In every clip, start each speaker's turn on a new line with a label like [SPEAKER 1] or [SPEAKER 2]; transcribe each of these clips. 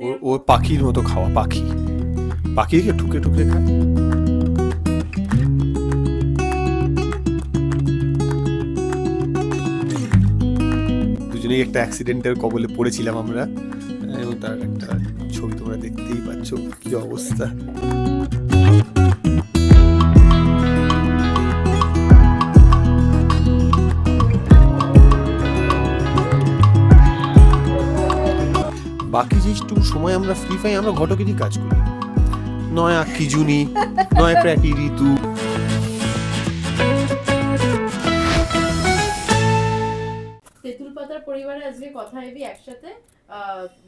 [SPEAKER 1] ও ও পাখির মতো খাওয়া, পাখি। পাখিকে ঠুকে ঠুকে খায়। দুজনেই একটা অ্যাক্সিডেন্টের কবলে পড়েছিলাম আমরা। এবং তার একটা ছবি তোমরা দেখতেই পাচ্ছ, কি অবস্থা। বাকি যেটুকু সময় আমরা ফ্রি পাই আমরা ঘটকেরই কাজ করি। নয় আকিজুনি নয় প্র্যাটি ঋতু।
[SPEAKER 2] তেঁতুল পাতার পরিবারে আজকে কথা একসাথে।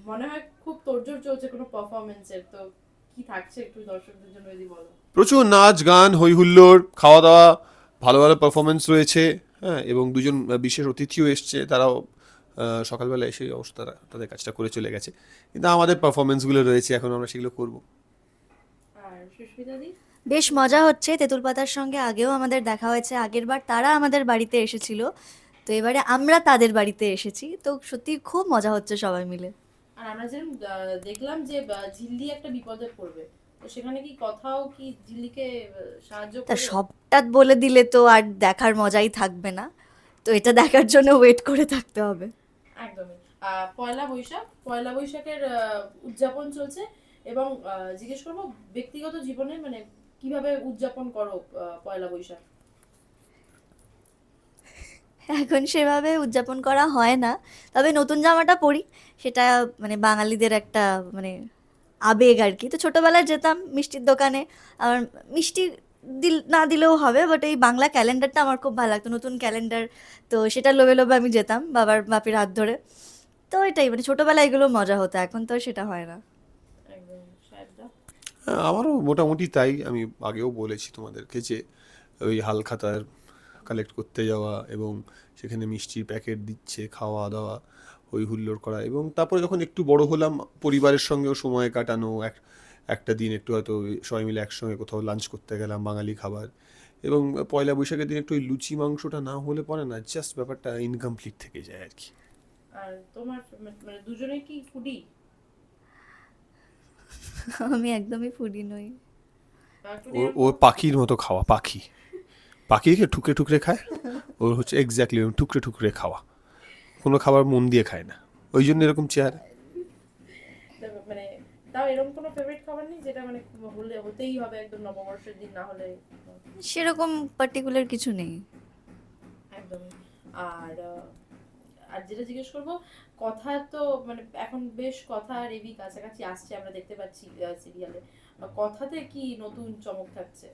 [SPEAKER 2] মনে হয় খুব তোড়জোড় চলছে কোনো পারফরমেন্সের তো কি থাকছে একটু দর্শকদের জন্য যদি বলো।
[SPEAKER 1] প্রচুর নাচ গান হই হুল্লোড় খাওয়া দাওয়া ভালো ভালো পারফরমেন্স রয়েছে হ্যাঁ এবং দুজন বিশেষ অতিথিও এসছে তারাও সকালবেলা এসে অবশ্য তারা তাদের কাজটা করে চলে গেছে। কিন্তু আমাদের পারফরমেন্সগুলো রয়েছে এখন আমরা সেগুলো করব।
[SPEAKER 3] বেশ মজা হচ্ছে তেঁতুল পাতার সঙ্গে আগেও আমাদের দেখা হয়েছে আগের বার তারা আমাদের বাড়িতে এসেছিল। তো এবারে আমরা তাদের বাড়িতে এসেছি তো সত্যি খুব মজা হচ্ছে সবাই মিলে।
[SPEAKER 2] আর আমরা যেরকম দেখলাম যে ঝিল্লি একটা বিপদে পড়বে। তো সেখানে কি কথাও কি ঝিল্লিকে সাহায্য
[SPEAKER 3] তা সবটা বলে দিলে তো আর দেখার মজাই থাকবে না। তো এটা দেখার জন্য ওয়েট করে থাকতে হবে।
[SPEAKER 2] একদমই। পয়লা বৈশাখ, পয়লা বৈশাখের উদযাপন চলছে এবং জিজ্ঞেস করব ব্যক্তিগত জীবনে মানে কীভাবে উদযাপন করো পয়লা বৈশাখ?
[SPEAKER 3] এখন সেভাবে উদযাপন করা হয় না। তবে নতুন জামাটা পরি, সেটা মানে বাঙালিদের একটা মানে আবেগ আর কি। তো ছোটোবেলায় যেতাম মিষ্টির দোকানে, আর মিষ্টি দিল না দিলেও হবে বাট এই বাংলা ক্যালেন্ডারটা আমার খুব ভালো লাগতো নতুন ক্যালেন্ডার। তো সেটা লোভে লোভে আমি যেতাম বাবার বাপির হাত ধরে। তো এটাই মানে ছোটোবেলায় এগুলো মজা হতো এখন তো আর সেটা হয় না।
[SPEAKER 1] হ্যাঁ, আমারও মোটামুটি তাই আমি আগেও বলেছি তোমাদেরকে যে ওই হালখাতার কালেক্ট করতে যাওয়া এবং সেখানে মিষ্টির প্যাকেট দিচ্ছে খাওয়া দাওয়া হই হুল্লোড় করা এবং তারপরে যখন একটু বড় হলাম পরিবারের সঙ্গেও সময় কাটানো এক একটা দিন একটু হয়তো সবাই মিলে একসঙ্গে কোথাও লাঞ্চ করতে গেলাম বাঙালি খাবার। এবং পয়লা বৈশাখের দিন একটু ওই লুচি মাংসটা না হলে পরে না জাস্ট ব্যাপারটা ইনকমপ্লিট থেকে যায় আর কি।
[SPEAKER 2] আর তোমার মানে দুজনে কি ফুডি
[SPEAKER 3] আমি একদমই ফুডি নই।
[SPEAKER 1] ও ও পাখির মতো খাওয়া পাখি। পাখিকে ঠুকরে ঠুকরে খায় ওর হচ্ছে এক্স্যাক্টলি ঠুকরে ঠুকরে খাওয়া। কোনো খাবার মন দিয়ে খায় না। ওই জন্য এরকম চেয়ার
[SPEAKER 2] মানে তাও এরকম কোনো ফেভারিট খাবার নেই যেটা মানে হলে হতেই হবে একদম নববর্ষের দিন না হলে
[SPEAKER 3] সেরকম পার্টিকুলার কিছু নেই।
[SPEAKER 2] একদমই। আর আর যেটা জিজ্ঞেস করব কথা তো মানে এখন বেশ কথা আর এবি কাছাকাছি আসছে আমরা দেখতে পাচ্ছি সিরিয়ালে কথাতে কি নতুন চমক থাকছে?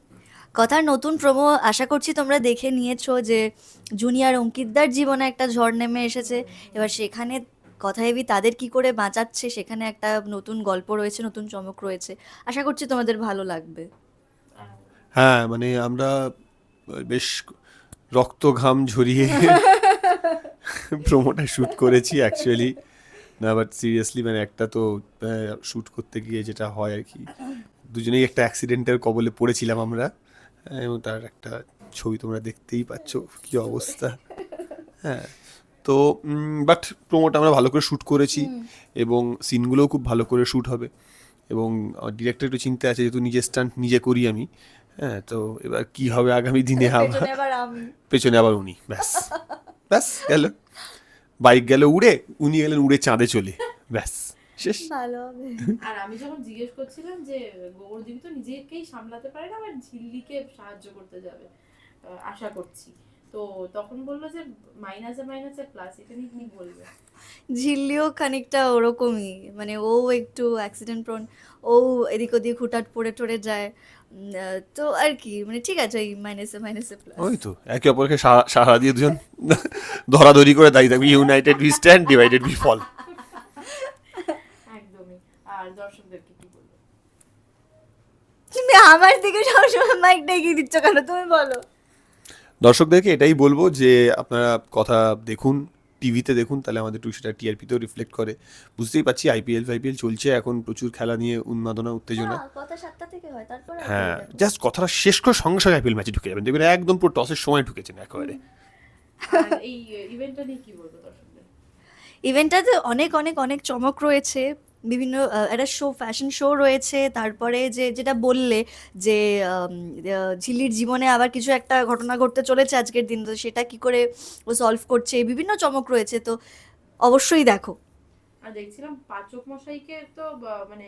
[SPEAKER 3] কথার নতুন প্রোমো আশা করছি তোমরা দেখে নিয়েছো যে জুনিয়র অঙ্কিতদার জীবনে একটা ঝড় নেমে এসেছে। এবার সেখানে কথা হেবি তাদের কি করে বাঁচাচ্ছে? সেখানে একটা নতুন গল্প রয়েছে নতুন চমক রয়েছে। আশা করছি তোমাদের ভালো লাগবে।
[SPEAKER 1] হ্যাঁ মানে আমরা বেশ রক্ত ঘাম ঝরিয়ে প্রোমোটা শ্যুট করেছি অ্যাকচুয়ালি না বাট সিরিয়াসলি মানে একটা তো শ্যুট করতে গিয়ে যেটা হয় আর কি। দুজনেই একটা অ্যাক্সিডেন্টের কবলে পড়েছিলাম আমরা এবং তার একটা ছবি তোমরা দেখতেই পাচ্ছ কি অবস্থা। হ্যাঁ তো বাট প্রোমোটা আমরা ভালো করে শ্যুট করেছি এবং সিনগুলোও খুব ভালো করে শ্যুট হবে এবং ডিরেক্টর একটু চিন্তা আছে যেহেতু নিজের স্টান্ট নিজে করি আমি হ্যাঁ তো এবার কি হবে আগামী দিনে আবার?
[SPEAKER 3] পেছনে আবার
[SPEAKER 1] উনি ব্যাস। ব্যাস গেল। বাইক গেল উড়ে উনি গেলেন উড়ে চাঁদে চলে ব্যাস শেষ।
[SPEAKER 3] ভালো
[SPEAKER 2] আর আমি যখন জিজ্ঞেস করছিলাম যে গোবরদিন তো নিজেকেই সামলাতে পারে না আবার ঝিল্লিকে সাহায্য করতে যাবে আশা করছি। তো তখন বলল যে মাইনাসে মাইনাসে প্লাস এটা নিয়ে কি বলবে?
[SPEAKER 3] ঝিল্লিও খানিকটা ওরকমই মানে ও একটু অ্যাক্সিডেন্ট প্রন ও এদিক ওদিক হুটাট পড়ে টড়ে যায় তো আর কি মানে ঠিক আছে এই মাইনাসে মাইনাসে প্লাস
[SPEAKER 1] ওই তো একে অপরকে সাহারা দিয়ে দুজন ধরাধরি করে দাঁড়িয়ে থাকবে united we stand divided we fall
[SPEAKER 2] একদমই আর দর্শকদেরকে কি বলবে?
[SPEAKER 3] তুমি আমার দিকে সবসময় মাইকটা এগিয়ে দিচ্ছ কেন তুমি বলো।
[SPEAKER 1] দর্শকদেরকে এটাই বলব যে আপনারা কথা দেখুন টিভিতে দেখুন তাহলে আমাদের একটু সেটা টিআরপিতেও রিফ্লেক্ট করে। বুঝতেই পারছি আইপিএল ফাইপিএল চলছে এখন প্রচুর খেলা নিয়ে উন্মাদনা উত্তেজনা।
[SPEAKER 3] না, কথা সাতটা থেকে হয় তারপর
[SPEAKER 1] হ্যাঁ জাস্ট কথাটা শেষ করে সঙ্গে সঙ্গে আইপিএল ম্যাচে ঢুকে যাবেন। দেখবেন একদম পুরো টসের সময় ঢুকেছেন একেবারে।
[SPEAKER 2] এই ইভেন্টটা নিয়ে কি বলব দর্শকদের?
[SPEAKER 3] ইভেন্টটাতে অনেক অনেক অনেক চমক রয়েছে। বিভিন্ন একটা শো ফ্যাশন শো রয়েছে। তারপরে যে যেটা বললে যে ঝিল্লির জীবনে আবার কিছু একটা ঘটনা ঘটতে চলেছে আজকের দিন তো সেটা কি করে ও সলভ করছে? বিভিন্ন চমক রয়েছে তো অবশ্যই দেখো।
[SPEAKER 2] আর দেখছিলাম পাচক মশাইকে তো মানে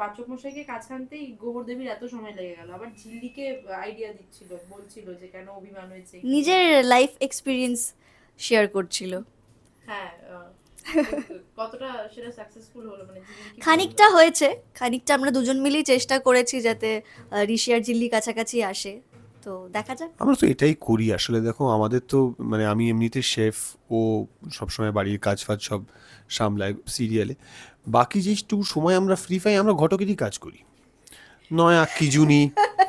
[SPEAKER 2] পাচক মশাইকে কাজ আনতেই গোবর দেবীর এত সময় লেগে গেল। আবার ঝিল্লিকে আইডিয়া দিচ্ছিল বলছিল যে কেন অভিমান হয়েছে?
[SPEAKER 3] নিজের লাইফ এক্সপিরিয়েন্স শেয়ার করছিল।
[SPEAKER 2] হ্যাঁ কতটা সেটা সাকসেসফুল হলো? মানে
[SPEAKER 3] খানিকটা হয়েছে খানিকটা আমরা দুজন মিলেই চেষ্টা করেছি যাতে ঋষি আর ঝিল্লি কাছাকাছি আসে। তো দেখা যাক।
[SPEAKER 1] আমরা তো এটাই করি। আসলে দেখো আমাদের তো মানে আমি এমনিতে শেফ ও সবসময় বাড়ির কাজ ফাজ সব সামলায় সিরিয়ালে বাকি যেটুকু সময় আমরা ফ্রি পাই আমরা ঘটকেরই কাজ করি। নয় আক্কি জুনি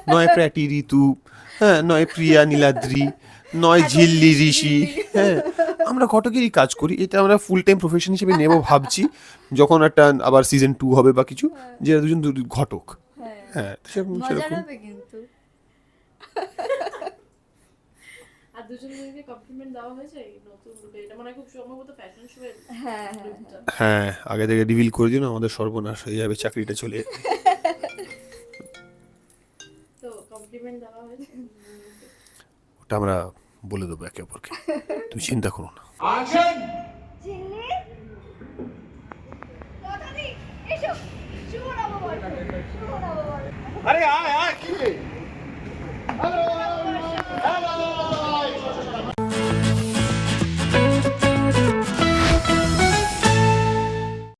[SPEAKER 1] নয় প্র্যাটি ঋতু হ্যাঁ নয় প্রিয়া নীলাদ্রি নয় ঝিল্লি ঋষি হ্যাঁ আমরা ঘটকেরই কাজ করি এটা আমরা ফুল টাইম প্রফেশন হিসেবে নেব ভাবছি যখন একটা আবার সিজন টু হবে বা কিছু যে দুজন দু- ঘটক। হ্যাঁ। সেরকম সেরকম।
[SPEAKER 2] আর দুজনকে কমপ্লিমেন্ট দেওয়া হয়েছে? নতুন রূপে এটা মনে খুব সম্ভবত ফ্যাশন শো
[SPEAKER 3] হ্যাঁ
[SPEAKER 1] হ্যাঁ আগে থেকে রিভিল করে দিন আমাদের সর্বনাশ হয়ে যাবে চাকরিটা চলে
[SPEAKER 2] তো কমপ্লিমেন্ট দেওয়া হয়েছে।
[SPEAKER 1] ওটা আমরা বলে দেবো একে অপরকে। তুমি চিন্তা করো না।
[SPEAKER 4] Action!